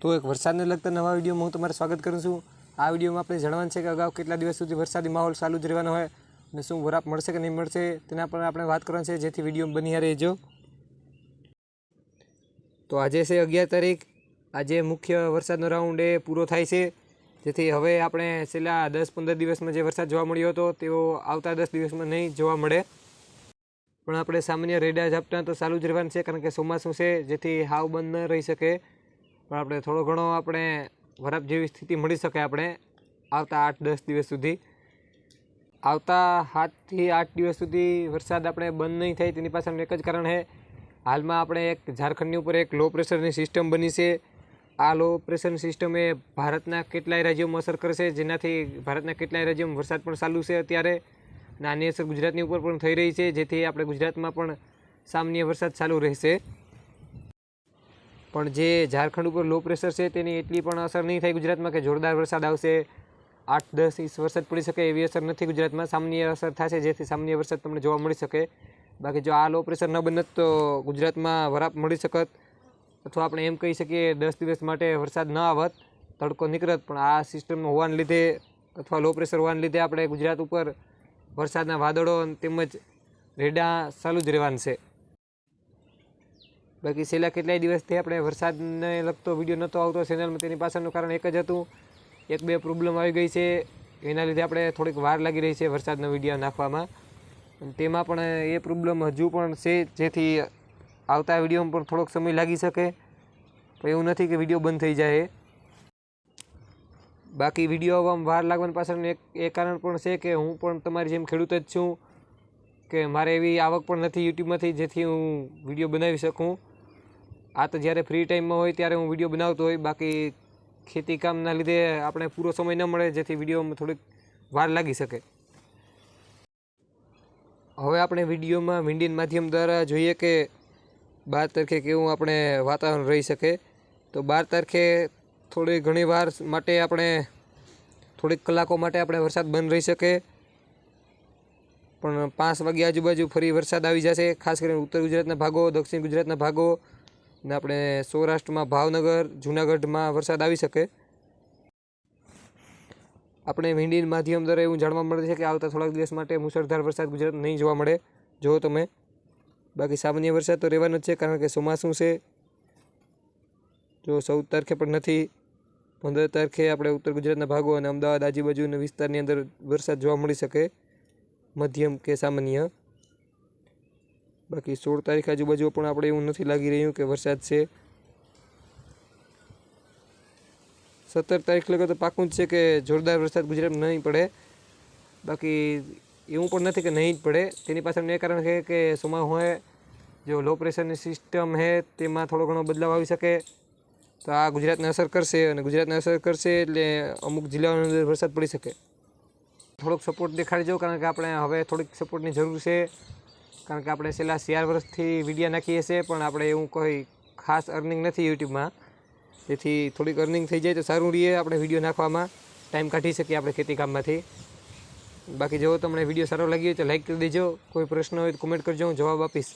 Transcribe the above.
તો એક વરસાદને લગતા નવા વિડીયોમાં હું તમારું સ્વાગત કરું છું. આ વિડીયોમાં આપણે જાણવાનું છે કે અગાઉ કેટલા દિવસ સુધી વરસાદી માહોલ ચાલુ જ રહેવાનો હોય અને શું વરાપ મળશે કે નહીં મળશે તેના પર આપણે વાત કરવાની છે. જેથી વીડિયો બની રહેજો તો આજે છે અગિયાર તારીખ. આજે મુખ્ય વરસાદનો રાઉન્ડ એ પૂરો થાય છે. જેથી હવે આપણે છેલ્લા દસ પંદર દિવસમાં જે વરસાદ જોવા મળ્યો હતો તેઓ આવતા દસ દિવસમાં નહીં જોવા મળે. પણ આપણે સામાન્ય રેડા ઝાપટા તો ચાલુ જ રહેવાનું છે કારણ કે ચોમાસું છે. જેથી હાવ બંધ ન રહી શકે. પણ આપણે થોડો ઘણો આપણે વરાપ જેવી સ્થિતિ મળી શકે આપણે આવતા આઠ દસ દિવસ સુધી. આવતા સાતથી આઠ દિવસ સુધી વરસાદ આપણે બંધ નહીં થાય તેની પાછળનું એક જ કારણ છે, હાલમાં આપણે એક ઝારખંડની ઉપર એક લો પ્રેશરની સિસ્ટમ બની છે. આ લો પ્રેશરની સિસ્ટમ એ ભારતના કેટલાય રાજ્યોમાં અસર કરશે, જેનાથી ભારતના કેટલાય રાજ્યોમાં વરસાદ પણ ચાલુ છે અત્યારે. અને આની અસર ગુજરાતની ઉપર પણ થઈ રહી છે, જેથી આપણે ગુજરાતમાં પણ સામાન્ય વરસાદ ચાલુ રહેશે. પણ જે ઝારખંડ ઉપર લો પ્રેશર છે, તેની એટલી પણ અસર નહીં થાય ગુજરાતમાં કે જોરદાર વરસાદ આવશે. આઠ, દસ ઇંચ વરસાદ પડી શકે એવી અસર નથી ગુજરાતમાં. સામાન્ય અસર થશે જેથી સામાન્ય વરસાદ તમને જોવા મળી શકે. બાકી જો આ લો પ્રેશર ન બનત તો ગુજરાતમાં વરાપ મળી શકત. અથવા આપણે એમ કહી શકીએ, દસ દિવસ માટે વરસાદ ન આવત, તડકો નીકળત, પણ આ સિસ્ટમ હોવાને લીધે અથવા લો પ્રેશર હોવાને લીધે આપણે ગુજરાત ઉપર વરસાદના વાદળો તેમજ રેડા ચાલુ જ રહેવાનું છે. બાકી છેલ્લા કેટલાય દિવસથી આપણે વરસાદને લગતો વીડિયો નહોતો આવતો, ચેનલમાં તેની પાછળનું કારણ એક જ હતું. એક બે પ્રોબ્લેમ આવી ગઈ છે. એના લીધે આપણે થોડીક વાર લાગી રહી છે વરસાદનો વીડિયો નાખવામાં. તેમાં પણ એ પ્રોબ્લેમ હજુ પણ છે, જેથી આવતા વિડીયોમાં પણ થોડોક સમય લાગી શકે. પણ એવું નથી કે વીડિયો બંધ થઈ જાય. બાકી વીડિયો આવવામાં વાર લાગવાની પાછળનું એક, એ કારણ પણ છે કે હું પણ તમારી જેમ ખેડૂત જ છું, કે મારે એવી આવક પણ નથી યુટ્યુબમાંથી જેથી હું વીડિયો બનાવી શકું. આ તો જ્યારે ફ્રી ટાઈમમાં હોય ત્યારે હું વીડિયો બનાવતો હોય. બાકી ખેતી કામના લીધે આપણે પૂરો સમય ન મળે, જેથી વિડીયોમાં થોડીક વાર લાગી શકે. હવે આપણે વિડીયોમાં વિન્ડીન માધ્યમ દ્વારા જોઈએ કે બાર તારીખે કેવું આપણે વાતાવરણ રહી શકે. તો બાર તારીખે થોડી ઘણી વાર માટે આપણે, થોડીક કલાકો માટે આપણે વરસાદ બંધ રહી શકે. પણ પાંચ વાગ્યા આજુબાજુ ફરી વરસાદ આવી જશે, ખાસ કરીને ઉત્તર ગુજરાતના ભાગો, દક્ષિણ ગુજરાતના ભાગો. ને આપણે સૌરાષ્ટ્રમાં ભાવનગર, જૂનાગઢમાં વરસાદ આવી શકે. આપણે વિંડીન માધ્યમ દ્વારા એવું જાણવા મળે છે કે આવતા થોડાક દિવસ માટે મુસળધાર વરસાદ ગુજરાત નહીં જોવા મળે. જો તમે. બાકી સામાન્ય વરસાદ તો રહેવાનો જ છે, કારણ કે ચોમાસું છે. જો ચૌદ તારીખે પણ નથી, પંદર તારીખે આપણે ઉત્તર ગુજરાતના ભાગો અને અમદાવાદ, આજુબાજુના વિસ્તારની અંદર વરસાદ જોવા મળી શકે. મધ્યમ કે સામાન્ય. બાકી સોળ તારીખ આજુબાજુ પણ આપણે એવું નથી લાગી રહ્યું કે વરસાદ છે. સત્તર તારીખ લગો તો પાકું જ છે કે જોરદાર વરસાદ ગુજરાતમાં નહીં પડે. બાકી એવું પણ નથી કે નહીં જ પડે. તેની પાછળનું એ કારણ છે કે હોય, જો લો પ્રેશરની સિસ્ટમ છે તેમાં થોડો ઘણો બદલાવ આવી શકે. તો આ ગુજરાતને અસર કરશે અને ગુજરાતને અસર કરશે એટલે અમુક જિલ્લાઓની અંદર વરસાદ પડી શકે. થોડોક સપોર્ટ દેખાડજો કારણ કે આપણે હવે થોડીક સપોર્ટની જરૂર છે. કારણ કે આપણે છેલ્લા ચાર વર્ષથી વિડીયા નાખીએ છીએ, પણ આપણે એવું કોઈ ખાસ અર્નિંગ નથી યુટ્યુબમાં. તેથી થોડીક અર્નિંગ થઈ જાય તો સારું રહીએ આપણે વીડિયો નાખવામાં. ટાઈમ કાઢી શકીએ આપણે ખેતી કામમાંથી. બાકી જો તમને વીડિયો સારો લાગ્યો તો લાઈક કરી દેજો. કોઈ પ્રશ્ન હોય તો કોમેન્ટ કરજો, હું જવાબ આપીશ.